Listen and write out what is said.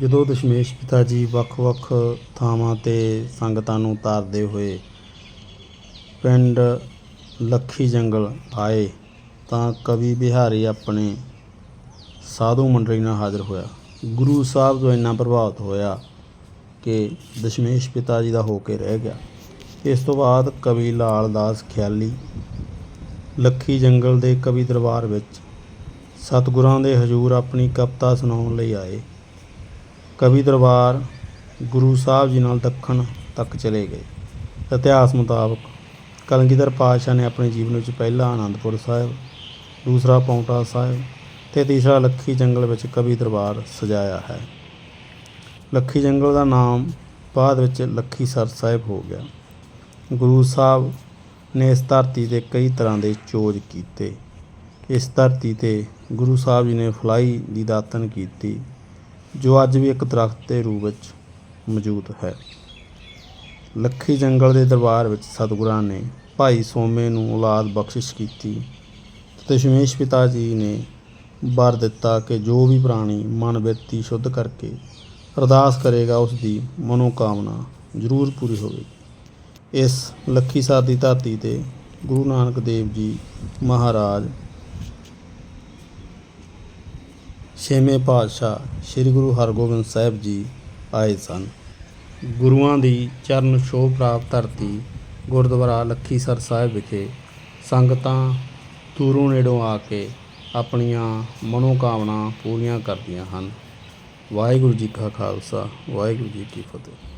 ਜਦੋਂ ਦਸ਼ਮੇਸ਼ ਪਿਤਾ ਜੀ ਵੱਖ-ਵੱਖ ਥਾਵਾਂ ਤੇ ਸੰਗਤਾਂ ਨੂੰ ਤਾਰਦੇ ਹੋਏ ਪਿੰਡ ਲੱਖੀ ਜੰਗਲ ਆਏ ਤਾਂ ਕਵੀ ਬਿਹਾਰੀ ਆਪਣੇ ਸਾਧੂ ਮੰਡਲੀ ਨਾਲ ਹਾਜ਼ਰ ਹੋਇਆ। ਗੁਰੂ ਸਾਹਿਬ ਤੋਂ ਇੰਨਾ ਪ੍ਰਭਾਵਿਤ ਹੋਇਆ ਕਿ ਦਸ਼ਮੇਸ਼ ਪਿਤਾ ਜੀ ਦਾ ਹੋ ਕੇ ਰਹਿ ਗਿਆ। ਇਸ ਤੋਂ ਬਾਅਦ ਕਵੀ ਲਾਲ ਦਾਸ ਖਿਆਲੀ ਲੱਖੀ ਜੰਗਲ ਦੇ ਕਵੀ ਦਰਬਾਰ ਵਿੱਚ ਸਤਿਗੁਰਾਂ ਦੇ ਹਜ਼ੂਰ ਆਪਣੀ ਕਵਿਤਾ ਸੁਣਾਉਣ ਲਈ ਆਏ। ਕਵੀ ਦਰਬਾਰ ਗੁਰੂ ਸਾਹਿਬ ਜੀ ਨਾਲ ਦੱਖਣ ਤੱਕ ਚਲੇ ਗਏ। ਇਤਿਹਾਸ ਮੁਤਾਬਕ ਕਲਗੀਧਰ ਪਾਤਸ਼ਾਹ ਨੇ ਆਪਣੇ ਜੀਵਨ ਵਿੱਚ ਪਹਿਲਾ ਆਨੰਦਪੁਰ ਸਾਹਿਬ, ਦੂਸਰਾ ਪੌਂਟਾ ਸਾਹਿਬ ਤੇ ਤੀਸਰਾ ਲੱਖੀ ਜੰਗਲ ਵਿੱਚ ਕਵੀ ਦਰਬਾਰ ਸਜਾਇਆ ਹੈ। ਲੱਖੀ ਜੰਗਲ ਦਾ ਨਾਮ ਬਾਅਦ ਵਿੱਚ ਲੱਖੀ ਸਰ ਸਾਹਿਬ ਹੋ ਗਿਆ। ਗੁਰੂ ਸਾਹਿਬ ਨੇ ਇਸ ਧਰਤੀ ਤੇ ਕਈ ਤਰ੍ਹਾਂ ਦੇ ਚੋਜ ਕੀਤੇ। ਇਸ ਧਰਤੀ ਤੇ ਗੁਰੂ ਸਾਹਿਬ ਜੀ ਨੇ ਫਲਾਈ ਦੀ ਦਾਤਨ ਕੀਤੀ। ਜੋ ਅੱਜ ਵੀ ਇੱਕ ਦਰਖਤ ਦੇ ਰੂਪ ਵਿੱਚ ਮੌਜੂਦ ਹੈ। ਲੱਖੀ ਜੰਗਲ ਦੇ ਦਰਬਾਰ ਵਿੱਚ ਸਤਿਗੁਰਾਂ ਨੇ ਭਾਈ ਸੋਮੇ ਨੂੰ ਔਲਾਦ ਬਖਸ਼ਿਸ਼ ਕੀਤੀ ਤੇ ਸ਼ਮੇਸ਼ ਪਿਤਾ ਜੀ ਨੇ ਵਰ ਦਿੱਤਾ ਕਿ ਜੋ ਵੀ ਪ੍ਰਾਣੀ ਮਨ ਬਿਰਤੀ ਸ਼ੁੱਧ ਕਰਕੇ ਅਰਦਾਸ ਕਰੇਗਾ, ਉਸ ਦੀ ਮਨੋਕਾਮਨਾ ਜ਼ਰੂਰ ਪੂਰੀ ਹੋਵੇਗੀ। ਇਸ ਲੱਖੀ ਦੀ ਧਰਤੀ ਤੇ ਗੁਰੂ ਨਾਨਕ ਦੇਵ ਜੀ ਮਹਾਰਾਜ ਛੇਵੇਂ ਪਾਤਸ਼ਾਹ ਸ੍ਰੀ ਗੁਰੂ ਹਰਗੋਬਿੰਦ ਸਾਹਿਬ ਜੀ ਆਏ ਸਨ। ਗੁਰੂਆਂ ਦੀ ਚਰਨ ਛੋਹ ਪ੍ਰਾਪਤ ਧਰਤੀ ਗੁਰਦੁਆਰਾ ਲੱਖੀਸਰ ਸਾਹਿਬ ਵਿਖੇ ਸੰਗਤਾਂ ਦੂਰੋਂ ਨੇੜੋਂ ਆ ਕੇ ਆਪਣੀਆਂ ਮਨੋਕਾਮਨਾ ਪੂਰੀਆਂ ਕਰਦੀਆਂ ਹਨ। ਵਾਹਿਗੁਰੂ ਜੀ ਕਾ ਖਾਲਸਾ, ਵਾਹਿਗੁਰੂ ਜੀ ਕੀ ਫਤਿਹ।